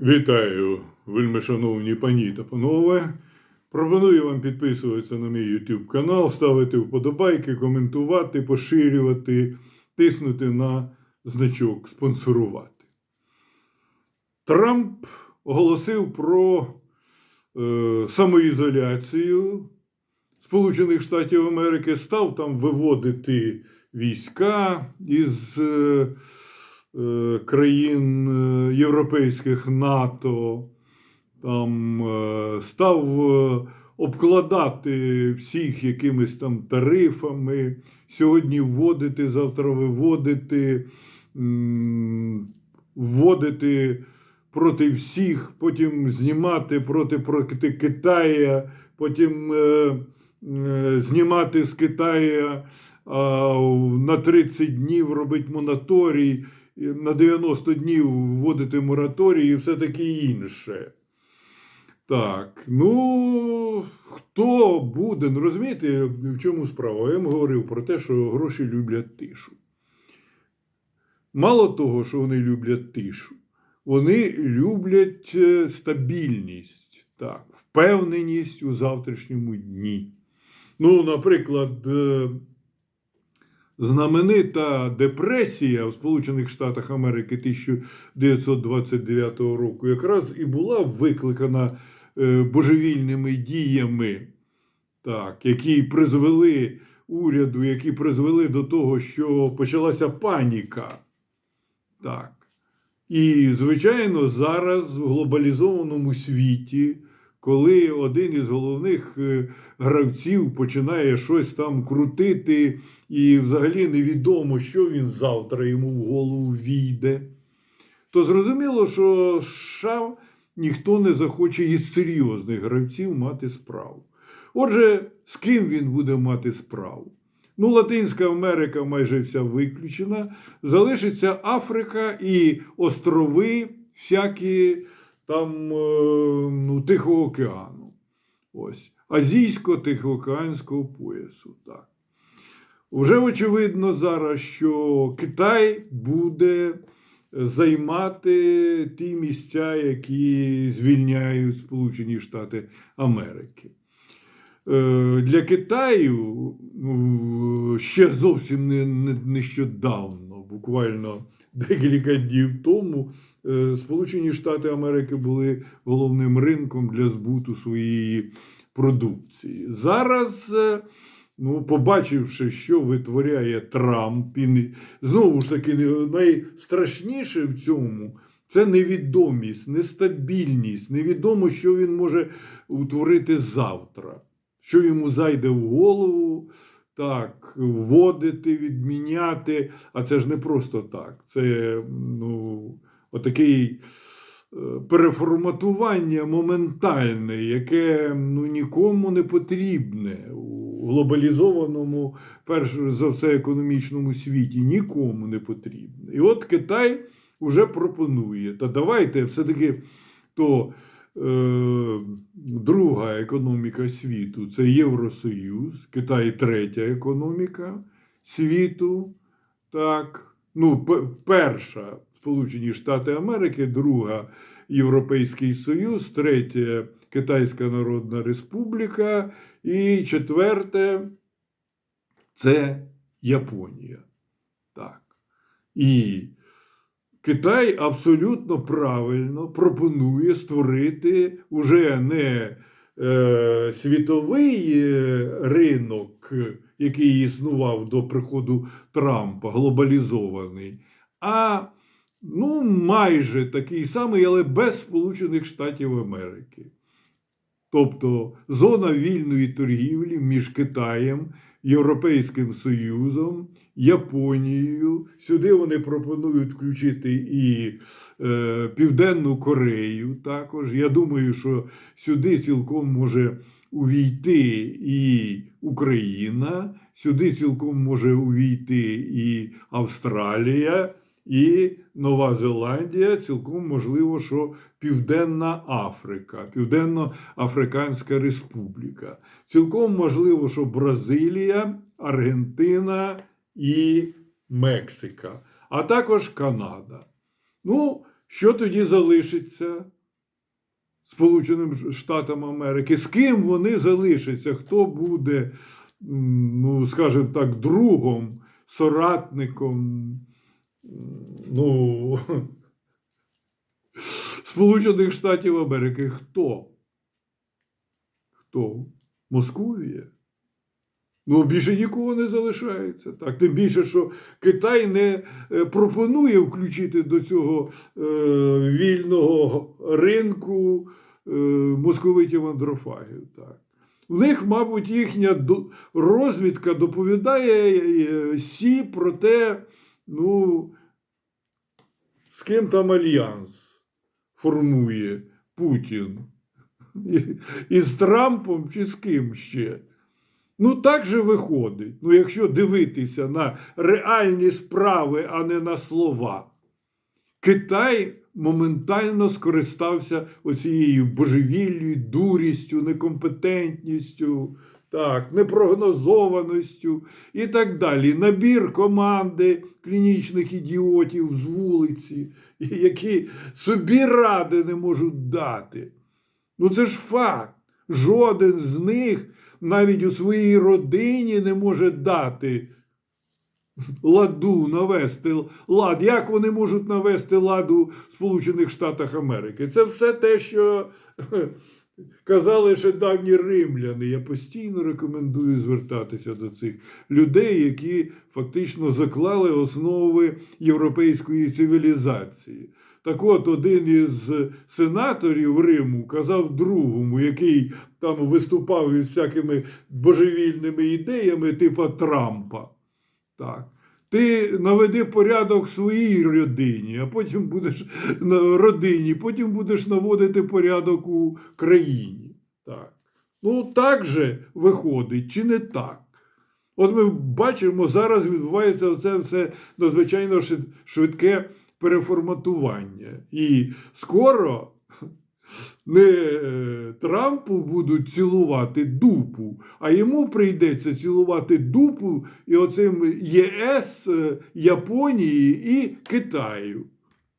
Вітаю, вельми шановні пані та панове. Пропоную вам підписуватися на мій YouTube канал, ставити вподобайки, коментувати, поширювати, тиснути на значок спонсорувати. Трамп оголосив про е, самоізоляцію Сполучених Штатів Америки, став там виводити війська із е, країн е, європейських НАТО, там е, став е, обкладати всіх якимись там тарифами, сьогодні вводити, завтра виводити, вводити проти всіх, потім знімати проти, проти Китая, потім е, е, знімати з Китаю а, на 30 днів робити монаторій, на 90 днів вводити мораторій і все таке інше. Так, ну хто буде? Ну розумієте, в чому справа? Я вам говорив про те, що гроші люблять тишу. Мало того, що вони люблять тишу, вони люблять е, стабільність, так, впевненість у завтрашньому дні. Ну, наприклад, е, знаменита депресія в Сполучених Штатах Америки 1929 року якраз і була викликана е, божевільними діями, так, які призвели уряду, які призвели до того, що почалася паніка. Так. І, звичайно, зараз в глобалізованому світі, коли один із головних е, гравців починає щось там крутити, і взагалі невідомо, що він завтра йому в голову війде, то зрозуміло, що США ніхто не захоче із серйозних гравців мати справу. Отже, з ким він буде мати справу? Ну, Латинська Америка майже вся виключена. Залишиться Африка і острови всякі там е, ну, Тихого океану. Ось. Азійсько-Тихоокеанського поясу. Так. Вже очевидно зараз, що Китай буде займати ті місця, які звільняють Сполучені Штати Америки. Е, Для Китаю ну, ще зовсім не, не, нещодавно, буквально декілька днів тому, е, Сполучені Штати Америки були головним ринком для збуту своєї продукції. Зараз, е, ну, побачивши, що витворяє Трамп, і не- знову ж таки, найстрашніше в цьому. Це невідомість, нестабільність, невідомо, що він може утворити завтра, що йому зайде в голову, так, вводити, відміняти. А це ж не просто так. Це ну, отакий е, переформатування моментальне, яке ну, нікому не потрібне у глобалізованому, перш за все, економічному світі. Нікому не потрібне. І от Китай вже пропонує. Та давайте все-таки то друга економіка світу це Євросоюз, Китай третя економіка світу. Так, ну, перша Сполучені Штати Америки, друга Європейський Союз, третя Китайська Народна Республіка і четверте це Японія. Так. І Китай абсолютно правильно пропонує створити уже не е, світовий е, ринок, який існував до приходу Трампа, глобалізований, а ну, майже такий самий, але без Сполучених Штатів Америки. Тобто зона вільної торгівлі між Китаєм, Європейським Союзом, Японією. Сюди вони пропонують включити і е, Південну Корею. Також я думаю, що сюди цілком може увійти і Україна, сюди цілком може увійти і Австралія. І Нова Зеландія, цілком можливо, що Південна Африка, Південно-Африканська Республіка. Цілком можливо, що Бразилія, Аргентина і Мексика, а також Канада. Ну, що тоді залишиться Сполученим Штатам Америки? З ким вони залишаться? Хто буде, ну, скажімо так, другом, соратником? Ну, Сполучених Штатів Америки? Хто? Хто? Московія? Ну, більше нікого не залишається. Так, тим більше, що Китай не е, пропонує включити до цього е, вільного ринку е, московитів андрофагів. Так. У них, мабуть, їхня розвідка доповідає е, Сі про те, ну, з ким там альянс формує Путін. І, з Трампом чи з ким ще. Ну, так же виходить. Ну, якщо дивитися на реальні справи, а не на слова. Китай моментально скористався оцією божевіллю, дурістю, некомпетентністю, так, непрогнозованістю і так далі. Набір команди клінічних ідіотів з вулиці, які собі ради не можуть дати. Ну це ж факт. Жоден з них навіть у своїй родині не може дати ладу, навести лад. Як вони можуть навести ладу в Сполучених Штатах Америки? Це все те, що казали ще давні римляни. Я постійно рекомендую звертатися до цих людей, які фактично заклали основи європейської цивілізації. Так от, один із сенаторів Риму казав другому, який там виступав із всякими божевільними ідеями, типа Трампа. Так. Ти наведи порядок в своїй родині, а потім будеш на родині, потім будеш наводити порядок у країні. Так. Ну, так же виходить, чи не так? От ми бачимо, зараз відбувається це все надзвичайно швидке переформатування. І скоро не е, Трампу будуть цілувати дупу, а йому прийдеться цілувати дупу і оцим ЄС, е, Японії і Китаю.